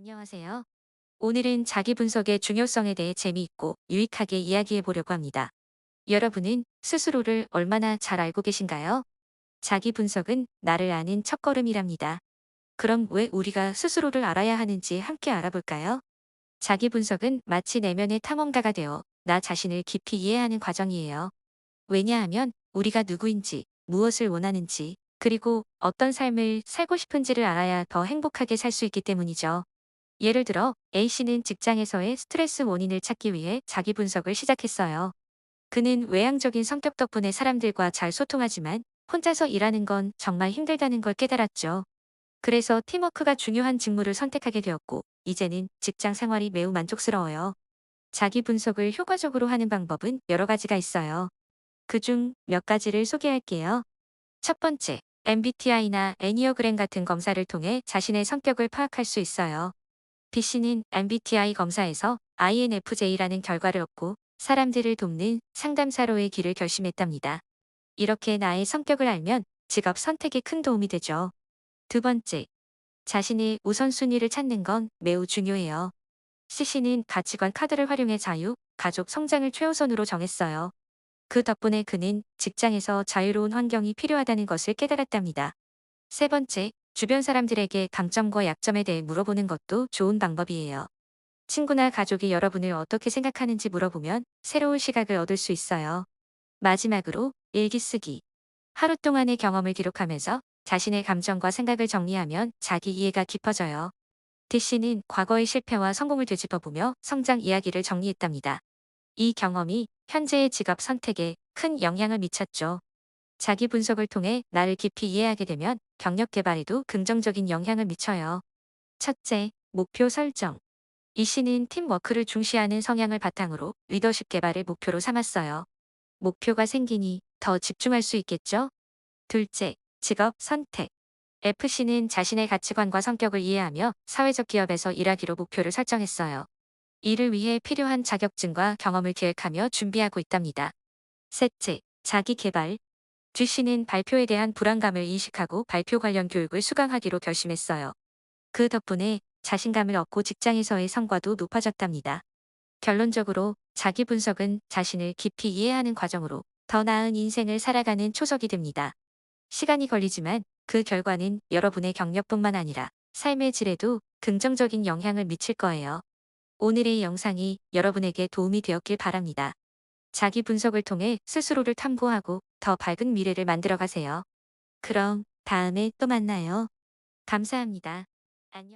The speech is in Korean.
안녕하세요. 오늘은 자기 분석의 중요성에 대해 재미있고 유익하게 이야기해 보려고 합니다. 여러분은 스스로를 얼마나 잘 알고 계신가요? 자기 분석은 나를 아는 첫걸음이랍니다. 그럼 왜 우리가 스스로를 알아야 하는지 함께 알아볼까요? 자기 분석은 마치 내면의 탐험가가 되어 나 자신을 깊이 이해하는 과정이에요. 왜냐하면 우리가 누구인지, 무엇을 원하는지, 그리고 어떤 삶을 살고 싶은지를 알아야 더 행복하게 살 수 있기 때문이죠. 예를 들어 A씨는 직장에서의 스트레스 원인을 찾기 위해 자기 분석을 시작했어요. 그는 외향적인 성격 덕분에 사람들과 잘 소통하지만 혼자서 일하는 건 정말 힘들다는 걸 깨달았죠. 그래서 팀워크가 중요한 직무를 선택하게 되었고, 이제는 직장 생활이 매우 만족스러워요. 자기 분석을 효과적으로 하는 방법은 여러 가지가 있어요. 그 중 몇 가지를 소개할게요. 첫 번째, MBTI나 애니어그램 같은 검사를 통해 자신의 성격을 파악할 수 있어요. B씨는 MBTI 검사에서 INFJ라는 결과를 얻고 사람들을 돕는 상담사로의 길을 결심했답니다. 이렇게 나의 성격을 알면 직업 선택에 큰 도움이 되죠. 두 번째, 자신의 우선순위를 찾는 건 매우 중요해요. C씨는 가치관 카드를 활용해 자유, 가족 성장을 최우선으로 정했어요. 그 덕분에 그는 직장에서 자유로운 환경이 필요하다는 것을 깨달았답니다. 세 번째, 주변 사람들에게 강점과 약점에 대해 물어보는 것도 좋은 방법이에요. 친구나 가족이 여러분을 어떻게 생각하는지 물어보면 새로운 시각을 얻을 수 있어요. 마지막으로 일기 쓰기. 하루 동안의 경험을 기록하면서 자신의 감정과 생각을 정리하면 자기 이해가 깊어져요. D씨는 과거의 실패와 성공을 되짚어보며 성장 이야기를 정리했답니다. 이 경험이 현재의 직업 선택에 큰 영향을 미쳤죠. 자기 분석을 통해 나를 깊이 이해하게 되면 경력 개발에도 긍정적인 영향을 미쳐요. 첫째, 목표 설정. 이 씨는 팀워크를 중시하는 성향을 바탕으로 리더십 개발을 목표로 삼았어요. 목표가 생기니 더 집중할 수 있겠죠? 둘째, 직업 선택. FC는 자신의 가치관과 성격을 이해하며 사회적 기업에서 일하기로 목표를 설정했어요. 이를 위해 필요한 자격증과 경험을 계획하며 준비하고 있답니다. 셋째, 자기 개발. G씨는 발표에 대한 불안감을 인식하고 발표 관련 교육을 수강하기로 결심했어요. 그 덕분에 자신감을 얻고 직장에서의 성과도 높아졌답니다. 결론적으로 자기 분석은 자신을 깊이 이해하는 과정으로 더 나은 인생을 살아가는 초석이 됩니다. 시간이 걸리지만 그 결과는 여러분의 경력뿐만 아니라 삶의 질에도 긍정적인 영향을 미칠 거예요. 오늘의 영상이 여러분에게 도움이 되었길 바랍니다. 자기 분석을 통해 스스로를 탐구하고 더 밝은 미래를 만들어 가세요. 그럼 다음에 또 만나요. 감사합니다.